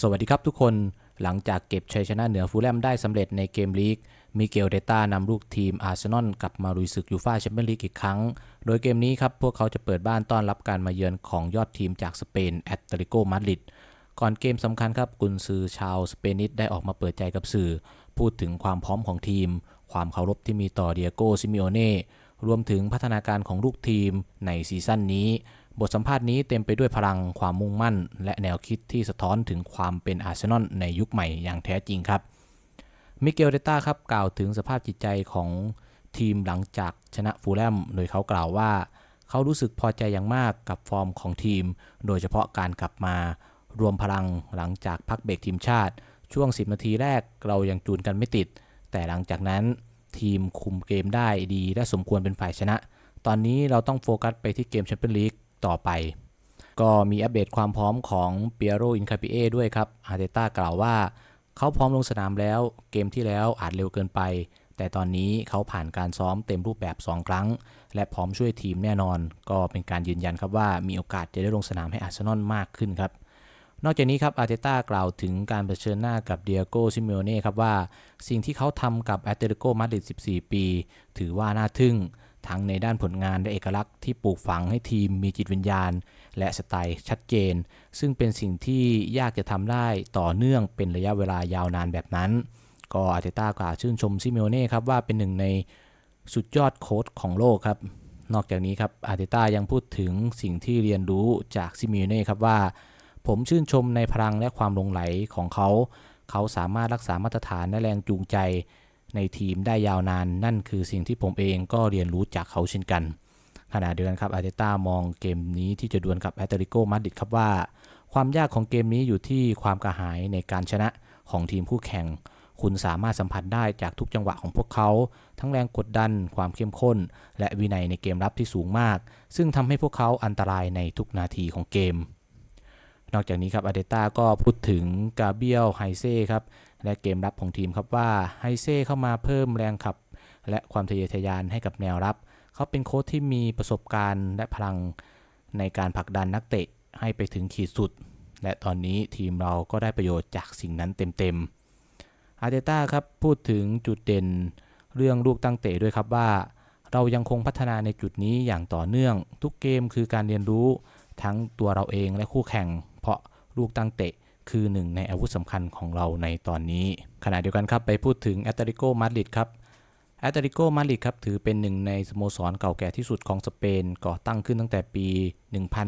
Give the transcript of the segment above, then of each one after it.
สวัสดีครับทุกคนหลังจากเก็บชัยชนะเหนือฟูลแลมได้สำเร็จในเกมลีก มิเกลเดต้านำลูกทีมอาร์เซนอลกลับมาลุยศึกยูฟ่าแชมเปี้ยนลีกอีกครั้ง โดยเกมนี้ครับพวกเขาจะเปิดบ้านต้อนรับการมาเยือนของยอดทีมจากสเปนแอตเลติโกมาดริดก่อนเกมสำคัญครับกุนซือชาวสเปนิสได้ออกมาเปิดใจกับสื่อ พูดถึงความพร้อมของทีม ความเคารพที่มีต่อเดียโกซิมิโอเน่รวมถึงพัฒนาการของลูกทีมในซีซั่นนี้ บทสัมภาษณ์นี้เต็มไปด้วยพลังความมุ่งมั่น และแนวคิดที่สะท้อนถึงความเป็นอาร์เซนอลในยุคใหม่อย่างแท้จริงครับ มิเกลเดต้าครับกล่าวถึงสภาพจิตใจของทีมหลังจากชนะฟูลแลมโดยเขากล่าวว่า เขารู้สึกพอใจอย่างมากกับฟอร์มของทีม โดยเฉพาะการกลับมารวมพลังหลังจากพักเบรกทีมชาติ ช่วง 10 นาทีแรกเรายังจูนกันไม่ติด แต่หลังจากนั้นทีมคุมเกมได้ดี และสมควรเป็นฝ่ายชนะ ตอนนี้เราต้องโฟกัสไปที่เกมแชมเปี้ยนลีก ต่อไป ก็มีอัปเดตความพร้อมของเปียโรอินคาปิเอด้วยครับอาร์เตต้ากล่าวว่า เขาพร้อมลงสนามแล้ว เกมที่แล้วอาจเร็วเกินไป แต่ตอนนี้เขาผ่านการซ้อมเต็มรูปแบบ 2 ครั้ง และพร้อมช่วยทีมแน่นอน ก็เป็นการยืนยันครับว่ามีโอกาสจะได้ลงสนามให้อาร์เซนอลมากขึ้นครับนอกจากนี้ครับอาร์เตต้ากล่าวถึงการเผชิญหน้ากับเดียโกซิเมโอเน่ครับว่า สิ่งที่เขาทำกับแอตเลติโกมาดริด14 ปี ถือว่าน่าทึ่ง ทั้งในด้านผลงานและเอกลักษณ์ที่ปลูกฝังให้ทีมมีจิตวิญญาณ และสไตล์ชัดเจน ซึ่งเป็นสิ่งที่ยากจะทำได้ต่อเนื่องเป็นระยะเวลายาวนานแบบนั้น ก็อาร์เตต้ากล่าวชื่นชมซิเมโอเน่ครับว่าเป็นหนึ่งในสุดยอดโค้ชของโลกครับ นอกจากนี้ครับอาร์เตต้ายังพูดถึงสิ่งที่เรียนรู้จากซิเมโอเน่ครับว่า ผมชื่นชมในพลังและความลงไหลของเขา เขาสามารถรักษามาตรฐานและแรงจูงใจ ในทีมได้ยาวนาน นั่นคือสิ่งที่ผมเองก็เรียนรู้จากเขาเช่นกัน ขณะเดียวกันครับอาร์เตต้ามองเกมนี้ที่จะดวลกับแอตเลติโกมาดริดครับว่า ความยากของเกมนี้อยู่ที่ความกระหายในการชนะของทีมคู่แข่ง คุณสามารถสัมผัสได้จากทุกจังหวะของพวกเขา ทั้งแรงกดดัน ความเข้มข้น และวินัยในเกมรับที่สูงมาก ซึ่งทำให้พวกเขาอันตรายในทุกนาทีของเกมนอกจากนี้ครับอาร์เตต้าก็พูดถึงกาเบียลไฮเซ่ครับ และเกมรับของทีมครับว่าไฮเซ่เข้ามาเพิ่มแรงขับ และความทะเยอทะยานให้กับแนวรับ เขาเป็นโค้ชที่มีประสบการณ์และพลังในการผลักดันนักเตะให้ไปถึงขีดสุด และตอนนี้ทีมเราก็ได้ประโยชน์จากสิ่งนั้นเต็มๆ อาร์เตต้าครับพูดถึงจุดเด่นเรื่องลูกตั้งเตะด้วยครับว่า เรายังคงพัฒนาในจุดนี้อย่างต่อเนื่อง ทุกเกมคือการเรียนรู้ทั้งตัวเราเองและคู่แข่ง เพราะลูกตั้งเตะ คือหนึ่งในอาวุธสำคัญของเราในตอนนี้ ขณะเดียวกันครับไปพูดถึงแอตเลติโกมาดริดครับแอตเลติโกมาดริดครับถือเป็นหนึ่งในสโมสรเก่าแก่ที่สุดของสเปนก่อตั้งขึ้นตั้งแต่ปี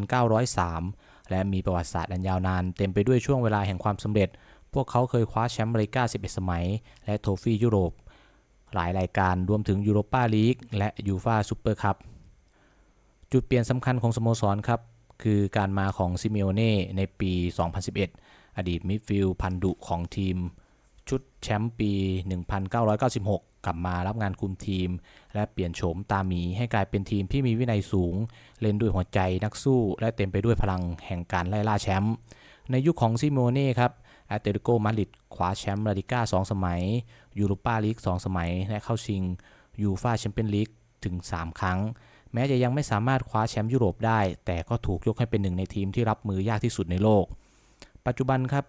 1903 และมีประวัติศาสตร์อันยาวนาน เต็มไปด้วยช่วงเวลาแห่งความสำเร็จ พวกเขาเคยคว้าแชมป์อเมริกา 11 สมัย และโทฟี่ยุโรป หลายรายการรวมถึงยูโรปาลีกและยูฟาซูเปอร์คัพจุดเปลี่ยนสำคัญของสโมสรครับคือการมาของซิเมโอเน่ในปี 2011 อดีตมิดฟิลด์พันดุของทีม ชุดแชมป์ปี 1996 กลับมารับงานคุมทีม และเปลี่ยนโฉมตาหมีให้กลายเป็นทีมที่มีวินัยสูง เล่นด้วยหัวใจนักสู้ และเต็มไปด้วยพลังแห่งการไล่ล่าแชมป์ในยุคขของซิโมเน่ครับแอตเลติโกมาดริดคว้าแชมป์ลาลิก้า 2 สมัย ยูโรปาลีก 2 สมัย และเข้าชิงยูฟาแชมเปี้ยนลีกถึง 3 ครั้ง แม้จะยังไม่สามารถคว้าแชมป์ยุโรปได้ แต่ก็ถูกยกให้เป็นหนึ่งในทีมที่รับมือยากที่สุดในโลก ปัจจุบันครับ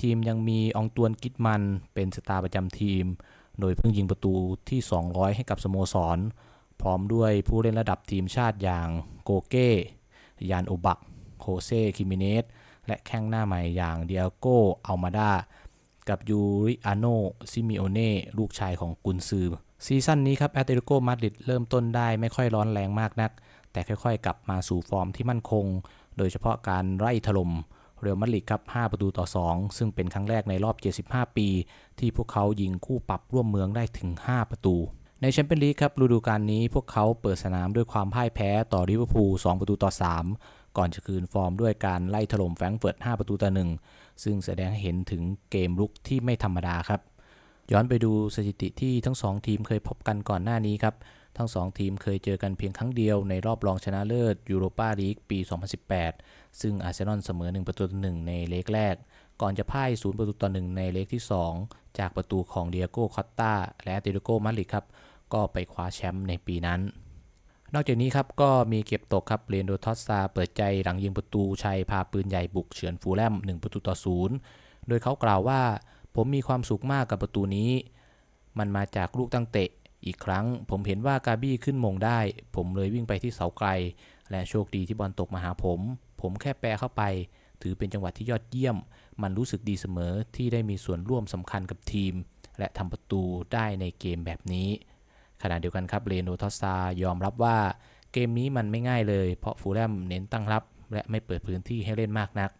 ทีมยังมีอองตวนกิตมันเป็นสตาร์ประจำทีม โดยเพิ่งยิงประตูที่ 200 ให้กับสโมสร พร้อมด้วยผู้เล่นระดับทีมชาติอย่างโกเก้ยานโอบักโคเซคิมิเนสและแข้งหน้าใหม่อย่างเดียโกอัลมาดากับยูริอาโนซิมิโอเน่ลูกชายของกุนซือซีซั่นนี้ครับแอตเลติโกมาดริดเริ่มต้นได้ไม่ค่อยร้อนแรงมากนัก แต่ค่อยๆ กลับมาสู่ฟอร์มที่มั่นคง โดยเฉพาะการไล่ถล่ม เรอัลมาดริดครับ 5 ประตูต่อ 2 ซึ่งเป็นครั้งแรกในรอบ 75 ปี ที่พวกเขายิงคู่ปรับร่วมเมืองได้ถึง 5 ประตู ในแชมเปี้ยนลีกครับฤดูกาลนี้พวกเขาเปิดสนามด้วยความพ่ายแพ้ต่อลิเวอร์พูล 2 ประตูต่อ 3 ก่อนจะคืนฟอร์มด้วยการไล่ถล่มแฟรงก์เฟิร์ต 5 ประตูต่อ 1 ซึ่งแสดงให้เห็นถึงเกมลุกที่ไม่ธรรมดาครับ ย้อนไปดูสถิติที่ทั้ง 2 ทีมเคยพบกันก่อนหน้านี้ครับ ทั้ง 2 ทีมเคยเจอกันเพียงครั้งเดียวในรอบรองชนะเลิศยูโรปาลีกปี 2018 ซึ่งอาร์เซนอลเสมอ 1 ประตูต่อ1ในเลกแรก ก่อนจะพ่าย 0 ประตูต่อ 1 ในเลกที่ 2 จากประตูของเดียโก้คอตตาและเตโโกมาริดครับ ก็ไปคว้าแชมป์ในปีนั้นนอกจากนี้ครับก็มีเก็บตกครับเรนโดทอสซาเปิดใจหลังยิงประตูชัยพาปืนใหญ่บุกเฉือนฟูลแลม1 ประตูต่อ0โดยเขากล่าวว่า ผมมีความสุขมากกับประตูนี้ มันมาจากลูกตั้งเตะ อีกครั้งผมเห็นว่ากาบี้ขึ้นมงได้ ผมเลยวิ่งไปที่เสาไกล และโชคดีที่บอลตกมาหาผม ผมแค่แปรเข้าไป ถือเป็นจังหวะที่ยอดเยี่ยม มันรู้สึกดีเสมอที่ได้มีส่วนร่วมสำคัญกับทีม และทำประตูได้ในเกมแบบนี้ ขณะเดียวกันครับเรโนทอสซายอมรับว่าเกมนี้มันไม่ง่ายเลย เพราะฟูลแลมเน้นตั้งรับ และไม่เปิดพื้นที่ให้เล่นมากนัก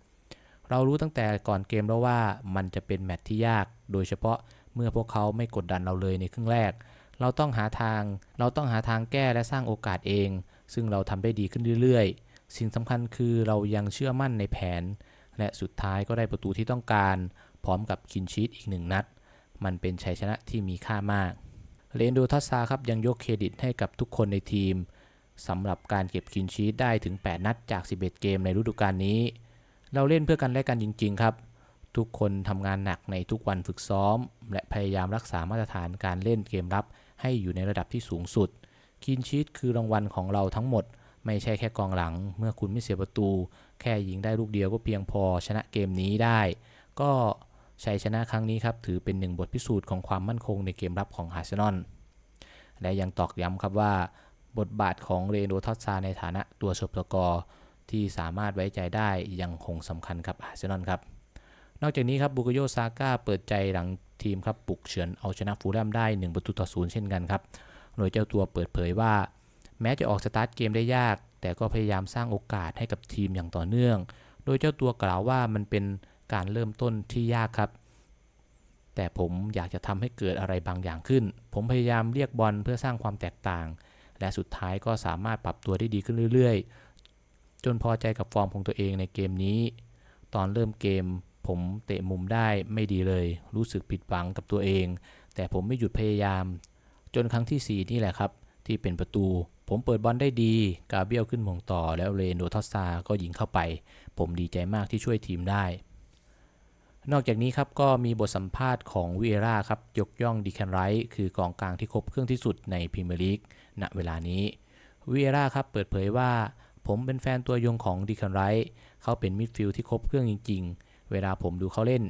เรารู้ตั้งแต่ก่อนเกมแล้วว่ามันจะเป็นแมตช์ที่ยาก โดยเฉพาะเมื่อพวกเขาไม่กดดันเราเลยในครึ่งแรก เราต้องหาทาง เราต้องหาทางแก้และสร้างโอกาสเอง ซึ่งเราทำได้ดีขึ้นเรื่อยๆ สิ่งสำคัญคือเรายังเชื่อมั่นในแผน และสุดท้ายก็ได้ประตูที่ต้องการ พร้อมกับคินชีตอีกหนึ่งนัด มันเป็นชัยชนะที่มีค่ามากเรนโดทัสซาครับยังยกเครดิตให้กับทุกคนในทีมสำหรับการเก็บคินชีตได้ถึง 8 นัดจาก 11 เกมในฤดูกาลนี้ เราเล่นเพื่อกันและกันจริง ๆ ครับ ทุกคนทำงานหนักในทุกวันฝึกซ้อม และพยายามรักษามาตรฐานการเล่นเกมรับ ให้อยู่ในระดับที่สูงสุดคินชีตคือรางวัลของเราทั้งหมด ไม่ใช่แค่กองหลัง เมื่อคุณไม่เสียประตู แค่ยิงได้ลูกเดียวก็เพียงพอชนะเกมนี้ได้ ก็ชัยชนะครั้งนี้ครับ ถือเป็นหนึ่งบทพิสูจน์ของความมั่นคงในเกมรับของอาร์เซนอลและยังตอกย้ำครับว่า บทบาทของเรโนทอสซาในฐานะตัวชบสกอร์ที่สามารถไว้ใจได้ยังคงสำคัญกับอาร์เซนอลครับ นอกจากนี้ครับบุกโยซาก้าเปิดใจหลังทีมครับปลุกเฉือนเอาชนะฟูลแลมได้ 1 ประตูต่อศูนย์เช่นกันครับโดยเจ้าตัวเปิดเผยว่า แม้จะออกสตาร์ทเกมได้ยาก แต่ก็พยายามสร้างโอกาสให้กับทีมอย่างต่อเนื่อง โดยเจ้าตัวกล่าวว่ามันเป็นการเริ่มต้นที่ยากครับ แต่ผมอยากจะทำให้เกิดอะไรบางอย่างขึ้น ผมพยายามเรียกบอลเพื่อสร้างความแตกต่าง และสุดท้ายก็สามารถปรับตัวได้ดีขึ้นเรื่อย ๆ จนพอใจกับฟอร์มของตัวเองในเกมนี้ ตอนเริ่มเกม ผมเตะมุมได้ไม่ดีเลย รู้สึกผิดหวังกับตัวเอง แต่ผมไม่หยุดพยายาม จนครั้งที่ 4 นี่แหละครับ ที่เป็นประตู ผมเปิดบอลได้ดี กาเบียลขึ้นมงต่อแล้วเรนโดทอสซาก็ยิงเข้าไป ผมดีใจมากที่ช่วยทีมได้ นอกจากนี้ครับก็มีบทสัมภาษณ์ของวีเอราครับยกย่องดีแคนไรท์คือกองกลางที่ครบเครื่องที่สุดในพรีเมียร์ลีกณเวลานี้วีเอราครับเปิดเผยว่า ผมเป็นแฟนตัวยงของดีแคนไรท์เขาเป็นมิดฟิลด์ที่ครบเครื่องจริง ๆ เวลาผมดูเขาเล่น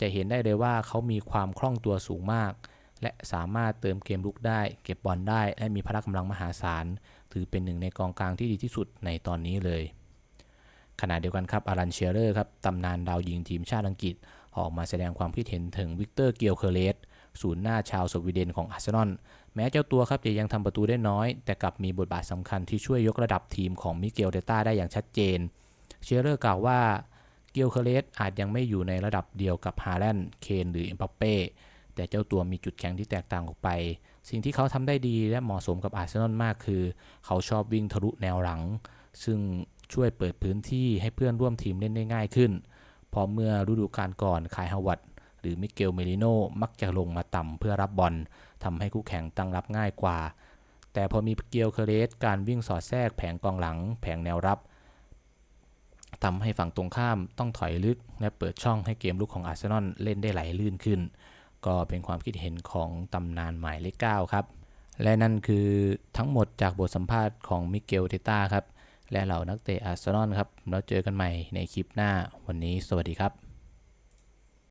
จะเห็นได้เลยว่าเขามีความคล่องตัวสูงมาก และสามารถเติมเกมลุกได้ เก็บบอลได้ และมีพละกำลังมหาศาล ถือเป็นหนึ่งในกองกลางที่ดีที่สุดในตอนนี้เลย ขณะเดียวกันครับอารันเชียเรอร์ครับตำนานดาวยิงทีมชาติอังกฤษ ออกมาแสดงความคิดเห็นถึงวิกเตอร์เกียวเคเลสศูนย์หน้าชาวสวีเดนของอาร์เซนอลแม้เจ้าตัวครับจะยังทำประตูได้น้อย แต่กลับมีบทบาทสำคัญที่ช่วยยกระดับทีมของมิเกลเดต้าได้อย่างชัดเจน เชียเรอร์กล่าวว่า เกียวเคเลสอาจยังไม่อยู่ในระดับเดียวกับฮาแลนด์เคนหรือเอ็มบัปเป้แต่เจ้าตัวมีจุดแข็งที่แตกต่างออกไป สิ่งที่เขาทำได้ดีและเหมาะสมกับอาร์เซนอลมากคือ เขาชอบวิ่งทะลุแนวหลัง ซึ่งช่วยเปิดพื้นที่ให้เพื่อนร่วมทีมเล่นได้ง่ายขึ้น พอเมื่อฤดูกาลก่อนคายฮาวัตหรือมิเกลเมลิโนมักจะลงมาต่ำเพื่อรับบอลทำให้คู่แข่งตั้งรับง่ายกว่า แต่พอมีเกียวเคอร์เรสการวิ่งสอดแทรกแผงกองหลัง แผงแนวรับ ทำให้ฝั่งตรงข้ามต้องถอยลึก และเปิดช่องให้เกมลุกของอาร์เซนอลเล่นได้ไหลลื่นขึ้น ก็เป็นความคิดเห็นของตำนานหมายเลข9ครับ และนั่นคือทั้งหมดจากบทสัมภาษณ์ของมิเกลเทต้าครับ และเหล่านักเตะอาร์เซนอลครับ แล้วเจอกันใหม่ในคลิปหน้าวันนี้สวัสดีครับ